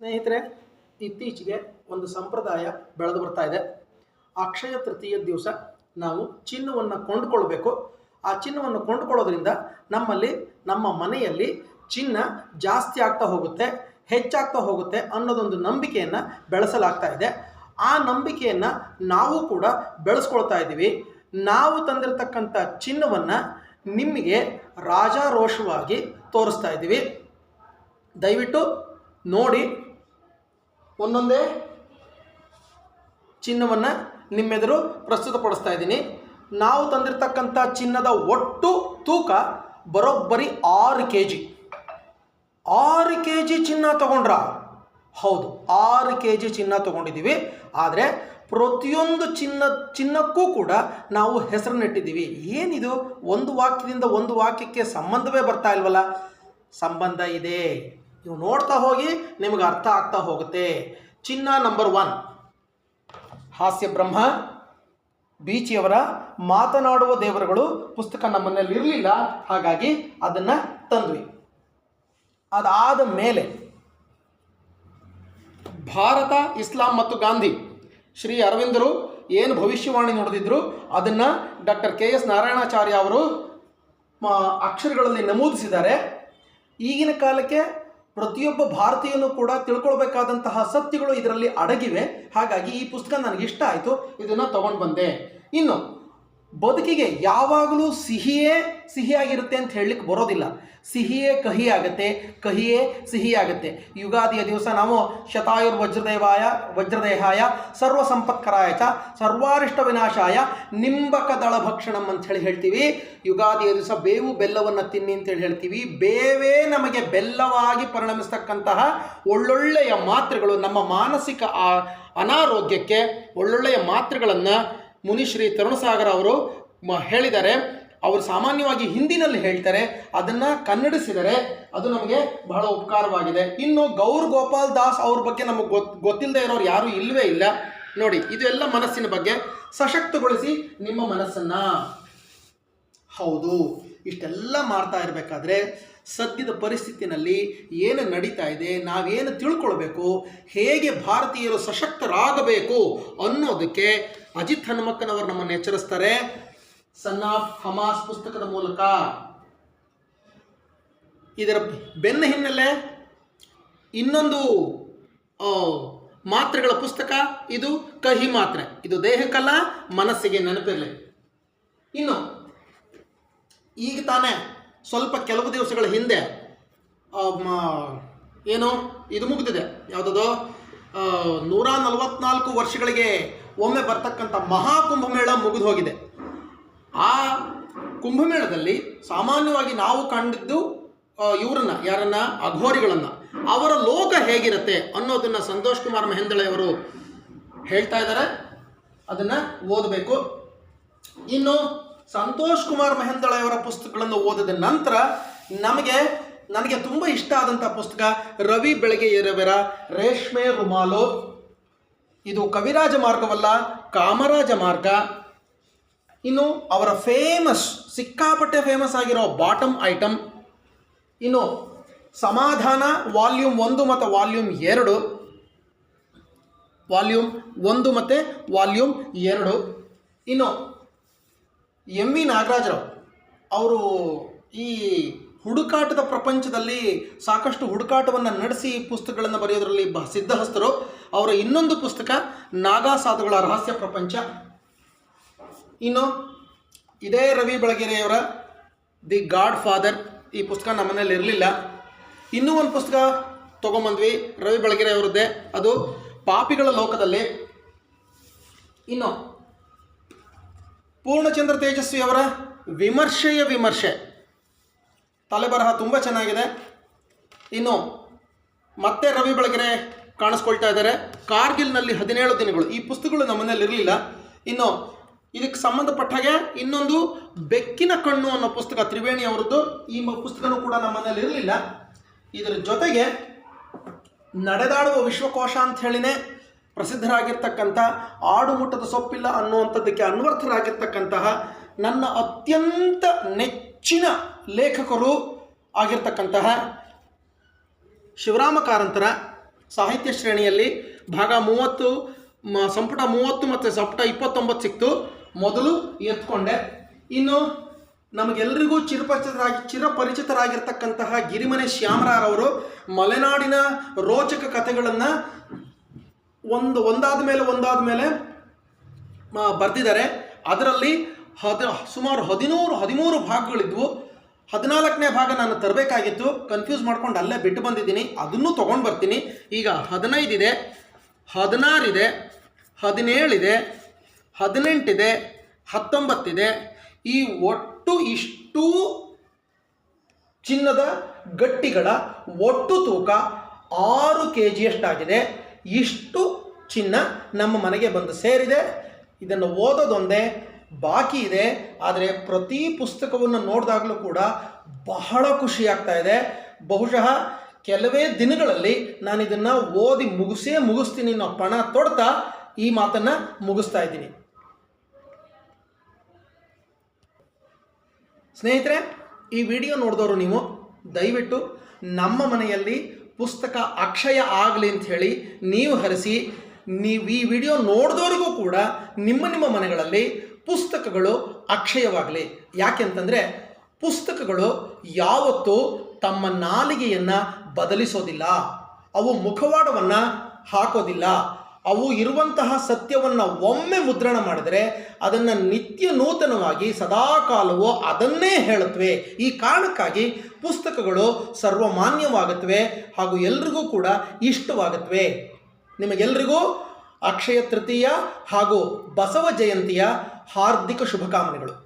ಸ್ನೇಹಿತರೆ, ಇತ್ತೀಚೆಗೆ ಒಂದು ಸಂಪ್ರದಾಯ ಬೆಳೆದು ಬರ್ತಾ ಇದೆ. ಅಕ್ಷಯ ತೃತೀಯ ದಿವಸ ನಾವು ಚಿನ್ನವನ್ನು ಕೊಂಡುಕೊಳ್ಬೇಕು. ಆ ಚಿನ್ನವನ್ನು ಕೊಂಡುಕೊಳ್ಳೋದ್ರಿಂದ ನಮ್ಮಲ್ಲಿ, ನಮ್ಮ ಮನೆಯಲ್ಲಿ ಚಿನ್ನ ಜಾಸ್ತಿ ಆಗ್ತಾ ಹೋಗುತ್ತೆ, ಹೆಚ್ಚಾಗ್ತಾ ಹೋಗುತ್ತೆ ಅನ್ನೋದೊಂದು ನಂಬಿಕೆಯನ್ನು ಬೆಳೆಸಲಾಗ್ತಾ ಇದೆ. ಆ ನಂಬಿಕೆಯನ್ನು ನಾವು ಕೂಡ ಬೆಳೆಸ್ಕೊಳ್ತಾ ಇದ್ದೀವಿ. ನಾವು ತಂದಿರತಕ್ಕಂಥ ಚಿನ್ನವನ್ನು ನಿಮಗೆ ರಾಜಾರೋಷವಾಗಿ ತೋರಿಸ್ತಾ ಇದ್ದೀವಿ. ದಯವಿಟ್ಟು ನೋಡಿ ಒಂದೊಂದೇ ಚಿನ್ನವನ್ನು ನಿಮ್ಮೆದುರು ಪ್ರಸ್ತುತಪಡಿಸ್ತಾ ಇದ್ದೀನಿ. ನಾವು ತಂದಿರತಕ್ಕಂಥ ಚಿನ್ನದ ಒಟ್ಟು ತೂಕ ಬರೋಬ್ಬರಿ ಆರು ಕೆ ಜಿ ಆರು ಕೆ ಜಿ ಚಿನ್ನ ತಗೊಂಡ್ರ? ಹೌದು, ಆರು ಕೆ ಜಿ ಚಿನ್ನ ತಗೊಂಡಿದ್ದೀವಿ. ಆದರೆ ಪ್ರತಿಯೊಂದು ಚಿನ್ನ, ಚಿನ್ನಕ್ಕೂ ಕೂಡ ನಾವು ಹೆಸರನ್ನಿಟ್ಟಿದ್ದೀವಿ. ಏನಿದು? ಒಂದು ವಾಕ್ಯದಿಂದ ಒಂದು ವಾಕ್ಯಕ್ಕೆ ಸಂಬಂಧವೇ ಬರ್ತಾ ಇಲ್ವಲ್ಲ? ಸಂಬಂಧ ಇದೆ. ನೀವು ನೋಡ್ತಾ ಹೋಗಿ ನಿಮಗೆ ಅರ್ಥ ಆಗ್ತಾ ಹೋಗುತ್ತೆ. ಚಿನ್ನ ನಂಬರ್ ಒನ್ ಹಾಸ್ಯ ಬ್ರಹ್ಮ, ಬೀಚಿಯವರ ಮಾತನಾಡುವ ದೇವರುಗಳು ಪುಸ್ತಕ ನಮ್ಮನೇಲಿ ಇರಲಿಲ್ಲ, ಹಾಗಾಗಿ ಅದನ್ನು ತಂದ್ವಿ. ಅದಾದ ಮೇಲೆ ಭಾರತ, ಇಸ್ಲಾಂ ಮತ್ತು ಗಾಂಧಿ, ಶ್ರೀ ಅರವಿಂದರು ಏನು ಭವಿಷ್ಯವಾಣಿ ನೋಡಿದ್ರು ಅದನ್ನು ಡಾಕ್ಟರ್ ಕೆ ಎಸ್ ನಾರಾಯಣಾಚಾರ್ಯ ಅವರು ಅಕ್ಷರಗಳಲ್ಲಿ ನಮೂದಿಸಿದ್ದಾರೆ. ಈಗಿನ ಕಾಲಕ್ಕೆ ಪ್ರತಿಯೊಬ್ಬ ಭಾರತೀಯನೂ ಕೂಡ ತಿಳ್ಕೊಳ್ಬೇಕಾದಂತಹ ಸತ್ಯಗಳು ಇದರಲ್ಲಿ ಅಡಗಿವೆ. ಹಾಗಾಗಿ ಈ ಪುಸ್ತಕ ನನಗೆ ಇಷ್ಟ ಆಯಿತು. ಇದನ್ನು ತಗೊಂಡು ಬಂದೆ. ಇನ್ನು ಬದುಕಿಗೆ ಯಾವಾಗಲೂ ಸಿಹಿಯೇ ಸಿಹಿಯಾಗಿರುತ್ತೆ ಅಂತ ಹೇಳಲಿಕ್ಕೆ ಬರೋದಿಲ್ಲ. ಸಿಹಿಯೇ ಕಹಿ ಆಗುತ್ತೆ ಕಹಿಯೇ ಸಿಹಿ ಆಗುತ್ತೆ ಯುಗಾದಿಯ ದಿವಸ ನಾವು ಶತಾಯುರ್ ವಜ್ರದೇವಾಯ ವಜ್ರದೇಹಾಯ ಸರ್ವ ಸಂಪತ್ಕರಾಯ ಚ ಸರ್ವಾರಿಷ್ಟ ವಿನಾಶಾಯ ನಿಂಬಕ ದಳ ಭಕ್ಷಣಂ ಅಂತ ಹೇಳಿ ಹೇಳ್ತೀವಿ. ಯುಗಾದಿಯ ದಿವಸ ಬೇವು ಬೆಲ್ಲವನ್ನು ತಿನ್ನಿ ಅಂತೇಳಿ ಹೇಳ್ತೀವಿ. ಬೇವೇ ನಮಗೆ ಬೆಲ್ಲವಾಗಿ ಪರಿಣಮಿಸ್ತಕ್ಕಂತಹ ಒಳ್ಳೊಳ್ಳೆಯ ಮಾತ್ರೆಗಳು ನಮ್ಮ ಮಾನಸಿಕ ಅನಾರೋಗ್ಯಕ್ಕೆ ಒಳ್ಳೊಳ್ಳೆಯ ಮಾತ್ರೆಗಳನ್ನು ಮುನಿಶ್ರೀ ತರುಣಸಾಗರ ಅವರು ಹೇಳಿದ್ದಾರೆ. ಅವರು ಸಾಮಾನ್ಯವಾಗಿ ಹಿಂದಿನಲ್ಲಿ ಹೇಳ್ತಾರೆ, ಅದನ್ನು ಕನ್ನಡಿಸಿದರೆ ಅದು ನಮಗೆ ಬಹಳ ಉಪಕಾರವಾಗಿದೆ. ಇನ್ನು ಗೌರ್ ಗೋಪಾಲ್ ದಾಸ್ ಅವ್ರ ಬಗ್ಗೆ ನಮಗೆ ಗೊತ್ ಗೊತ್ತಿಲ್ಲದೆ ಇರೋರು ಯಾರೂ ಇಲ್ಲವೇ ಇಲ್ಲ. ನೋಡಿ, ಇದೆಲ್ಲ ಮನಸ್ಸಿನ ಬಗ್ಗೆ ಸಶಕ್ತಗೊಳಿಸಿ ನಿಮ್ಮ ಮನಸ್ಸನ್ನು. ಹೌದು, ಇಷ್ಟೆಲ್ಲ ಮಾಡ್ತಾ ಇರಬೇಕಾದ್ರೆ ಸದ್ಯದ ಪರಿಸ್ಥಿತಿನಲ್ಲಿ ಏನು ನಡೀತಾ ಇದೆ, ನಾವೇನು ತಿಳ್ಕೊಳ್ಬೇಕು, ಹೇಗೆ ಭಾರತೀಯರು ಸಶಕ್ತರಾಗಬೇಕು ಅನ್ನೋದಕ್ಕೆ ಅಜಿತ್ ಹನುಮಕ್ಕನವರು ನಮ್ಮನ್ನು ಎಚ್ಚರಿಸ್ತಾರೆ. ಸನ್ ಆಫ್ ಹಮಾಸ್ ಪುಸ್ತಕದ ಮೂಲಕ. ಇದರ ಬೆನ್ನ ಹಿನ್ನೆಲೆ ಇನ್ನೊಂದು ಮಾತ್ರೆಗಳ ಪುಸ್ತಕ, ಇದು ಕಹಿ ಮಾತ್ರೆ. ಇದು ದೇಹಕ್ಕಲ್ಲ ಮನಸ್ಸಿಗೆ ನೆನಪಿರಲಿ. ಇನ್ನು, ಈಗ ತಾನೇ ಸ್ವಲ್ಪ ಕೆಲವು ದಿವಸಗಳ ಹಿಂದೆ ಏನು, ಇದು ಮುಗಿದಿದೆ. ಯಾವುದದು? ನೂರ ನಲವತ್ನಾಲ್ಕು ವರ್ಷಗಳಿಗೆ ಒಮ್ಮೆ ಬರ್ತಕ್ಕಂಥ ಮಹಾಕುಂಭಮೇಳ ಮುಗಿದು ಹೋಗಿದೆ ಆ ಕುಂಭಮೇಳದಲ್ಲಿ ಸಾಮಾನ್ಯವಾಗಿ ನಾವು ಕಂಡಿದ್ದು ಇವರನ್ನ, ಯಾರನ್ನ? ಅಘೋರಿಗಳನ್ನ. ಅವರ ಲೋಕ ಹೇಗಿರುತ್ತೆ ಅನ್ನೋದನ್ನ ಸಂತೋಷ್ ಕುಮಾರ್ ಅವರು ಹೇಳ್ತಾ ಇದ್ದಾರೆ. ಅದನ್ನ ಓದಬೇಕು. ಇನ್ನು ಸಂತೋಷ್ ಕುಮಾರ್ ಅವರ ಪುಸ್ತಕಗಳನ್ನು ಓದಿದ ನಂತರ ನಮಗೆ, ನನಗೆ ತುಂಬ ಇಷ್ಟ ಆದಂಥ ಪುಸ್ತಕ ರವಿ ಬೆಳಗ್ಗೆ ಎರವೆರ ರೇಷ್ಮೆ ರುಮಾಲು. ಇದು ಕವಿರಾಜ ಮಾರ್ಗವಲ್ಲ, ಕಾಮರಾಜ ಮಾರ್ಗ. ಇನ್ನು ಅವರ ಫೇಮಸ್ ಸಿಕ್ಕಾಪಟ್ಟೆ ಫೇಮಸ್ ಆಗಿರೋ ಬಾಟಮ್ ಐಟಮ್ ಇನ್ನು ಸಮಾಧಾನ ವಾಲ್ಯೂಮ್ ಒಂದು ಮತ್ತು ವಾಲ್ಯೂಮ್ ಎರಡು. ವಾಲ್ಯೂಮ್ ಒಂದು ಮತ್ತು ವಾಲ್ಯೂಮ್ ಎರಡು. ಇನ್ನು ಎಂ ವಿ ನಾಗರಾಜರಾವ್ ಅವರು ಈ ಹುಡುಕಾಟದ ಪ್ರಪಂಚದಲ್ಲಿ ಸಾಕಷ್ಟು ಹುಡುಕಾಟವನ್ನು ನಡೆಸಿ ಪುಸ್ತಕಗಳನ್ನು ಬರೆಯೋದರಲ್ಲಿ ಬ ಸಿದ್ಧಹಸ್ತರು. ಅವರ ಇನ್ನೊಂದು ಪುಸ್ತಕ ನಾಗಾ ಸಾಧುಗಳ ರಹಸ್ಯ ಪ್ರಪಂಚ. ಇನ್ನು ಇದೇ ರವಿ ಬೆಳಗೆರೆಯವರ ದಿ ಗಾಡ್ ಫಾದರ್ ಈ ಪುಸ್ತಕ ನಮ್ಮನೇಲಿ ಇರಲಿಲ್ಲ. ಇನ್ನೂ ಒಂದು ಪುಸ್ತಕ ತೊಗೊಂಬಂದ್ವಿ ರವಿ ಬೆಳಗೆರೆಯವರದ್ದೇ. ಅದು ಪಾಪಿಗಳ ಲೋಕದಲ್ಲಿ. ಇನ್ನು ಪೂರ್ಣಚಂದ್ರ ತೇಜಸ್ವಿ ಅವರ ವಿಮರ್ಶೆಯ ವಿಮರ್ಶೆ. ತಲೆಬರಹ ತುಂಬ ಚೆನ್ನಾಗಿದೆ. ಇನ್ನು ಮತ್ತೆ ರವಿ ಬೆಳಗೆರೆ ಕಾಣಿಸ್ಕೊಳ್ತಾ ಇದ್ದಾರೆ. ಕಾರ್ಗಿಲ್ನಲ್ಲಿ ಹದಿನೇಳು ದಿನಗಳು. ಈ ಪುಸ್ತಕಗಳು ನಮ್ಮನೇಲಿ ಇರಲಿಲ್ಲ. ಇನ್ನು ಇದಕ್ಕೆ ಸಂಬಂಧಪಟ್ಟ ಹಾಗೆ ಇನ್ನೊಂದು ಬೆಕ್ಕಿನ ಕಣ್ಣು ಅನ್ನೋ ಪುಸ್ತಕ ತ್ರಿವೇಣಿ ಅವರದ್ದು. ಈ ಪುಸ್ತಕನೂ ಕೂಡ ನಮ್ಮನೇಲಿ ಇರಲಿಲ್ಲ. ಇದರ ಜೊತೆಗೆ ನಡೆದಾಡುವ ವಿಶ್ವಕೋಶ ಅಂತ ಹೇಳಿನೇ ಪ್ರಸಿದ್ಧರಾಗಿರ್ತಕ್ಕಂಥ ಆಡುಮುಟ್ಟದ ಸೊಪ್ಪಿಲ್ಲ ಅನ್ನುವಂಥದ್ದಕ್ಕೆ ಅನ್ವರ್ಥರಾಗಿರ್ತಕ್ಕಂತಹ ನನ್ನ ಅತ್ಯಂತ ನೆಚ್ಚಿನ ಲೇಖಕರು ಆಗಿರ್ತಕ್ಕಂತಹ ಶಿವರಾಮ ಕಾರಂತರ ಸಾಹಿತ್ಯ ಶ್ರೇಣಿಯಲ್ಲಿ ಭಾಗ ಮೂವತ್ತು ಸಂಪುಟ ಮೂವತ್ತು ಮತ್ತು ಸಂಪುಟ ಇಪ್ಪತ್ತೊಂಬತ್ತು ಸಿಕ್ತು. ಮೊದಲು ಎತ್ಕೊಂಡೆ. ಇನ್ನು ನಮಗೆಲ್ಲರಿಗೂ ಚಿರಪರಿಚಿತರಾಗಿ, ಚಿರಪರಿಚಿತರಾಗಿರ್ತಕ್ಕಂತಹ ಗಿರಿಮನೆ ಶ್ಯಾಮರಾರವರು ಮಲೆನಾಡಿನ ರೋಚಕ ಕಥೆಗಳನ್ನು ಒಂದು ಒಂದಾದ ಮೇಲೆ ಒಂದಾದ ಮೇಲೆ ಬರ್ತಿದ್ದಾರೆ ಅದರಲ್ಲಿ ಹದ, ಸುಮಾರು ಹದಿನೂರು, ಹದಿಮೂರು ಭಾಗಗಳಿದ್ವು. ಹದಿನಾಲ್ಕನೇ ಭಾಗ ನಾನು ತರಬೇಕಾಗಿತ್ತು. ಕನ್ಫ್ಯೂಸ್ ಮಾಡ್ಕೊಂಡು ಅಲ್ಲೇ ಬಿಟ್ಟು ಬಂದಿದ್ದೀನಿ. ಅದನ್ನು ತೊಗೊಂಡು ಬರ್ತೀನಿ. ಈಗ ಹದಿನೈದಿದೆ, ಹದಿನಾರಿದೆ, ಹದಿನೇಳಿದೆ, ಹದಿನೆಂಟಿದೆ, ಹತ್ತೊಂಬತ್ತಿದೆ. ಈ ಒಟ್ಟು ಇಷ್ಟು ಚಿನ್ನದ ಗಟ್ಟಿಗಳ ಒಟ್ಟು ತೂಕ ಆರು ಕೆ ಜಿಯಷ್ಟಾಗಿದೆ ಇಷ್ಟು ಚಿನ್ನ ನಮ್ಮ ಮನೆಗೆ ಬಂದು ಸೇರಿದೆ. ಇದನ್ನು ಓದೋದೊಂದೇ ಬಾಕಿ ಇದೆ. ಆದರೆ ಪ್ರತಿ ಪುಸ್ತಕವನ್ನು ನೋಡಿದಾಗಲೂ ಕೂಡ ಬಹಳ ಖುಷಿ ಆಗ್ತಾ ಇದೆ. ಬಹುಶಃ ಕೆಲವೇ ದಿನಗಳಲ್ಲಿ ನಾನು ಇದನ್ನು ಓದಿ ಮುಗಿಸೇ ಮುಗಿಸ್ತೀನಿ ಅನ್ನೋ ಪಣ ತೊಡ್ತಾ ಈ ಮಾತನ್ನು ಮುಗಿಸ್ತಾ ಇದ್ದೀನಿ. ಸ್ನೇಹಿತರೆ, ಈ ವಿಡಿಯೋ ನೋಡಿದವರು ನೀವು ದಯವಿಟ್ಟು ನಮ್ಮ ಮನೆಯಲ್ಲಿ ಪುಸ್ತಕ ಅಕ್ಷಯ ಆಗಲಿ ಅಂತ ಹೇಳಿ ನೀವು ಹರಿಸಿ ನೀವು ಈ ವಿಡಿಯೋ ನೋಡಿದವರಿಗೂ ಕೂಡ ನಿಮ್ಮ ನಿಮ್ಮ ಮನೆಗಳಲ್ಲಿ ಪುಸ್ತಕಗಳು ಅಕ್ಷಯವಾಗಲಿ. ಯಾಕೆಂತಂದರೆ ಪುಸ್ತಕಗಳು ಯಾವತ್ತೂ ತಮ್ಮ ನಾಲಿಗೆಯನ್ನು ಬದಲಿಸೋದಿಲ್ಲ. ಅವು ಮುಖವಾಡವನ್ನು ಹಾಕೋದಿಲ್ಲ. ಅವು ಇರುವಂತಹ ಸತ್ಯವನ್ನು ಒಮ್ಮೆ ಮುದ್ರಣ ಮಾಡಿದರೆ ಅದನ್ನು ನಿತ್ಯ ನೂತನವಾಗಿ ಸದಾಕಾಲವೂ ಅದನ್ನೇ ಹೇಳುತ್ತವೆ. ಈ ಕಾರಣಕ್ಕಾಗಿ ಪುಸ್ತಕಗಳು ಸರ್ವಮಾನ್ಯವಾಗುತ್ತವೆ ಹಾಗೂ ಎಲ್ರಿಗೂ ಕೂಡ ಇಷ್ಟವಾಗುತ್ತವೆ. ನಿಮಗೆಲ್ರಿಗೂ ಅಕ್ಷಯ ತೃತೀಯ ಹಾಗೂ ಬಸವ ಜಯಂತಿಯ ಹಾರ್ದಿಕ ಶುಭಕಾಮನೆಗಳು.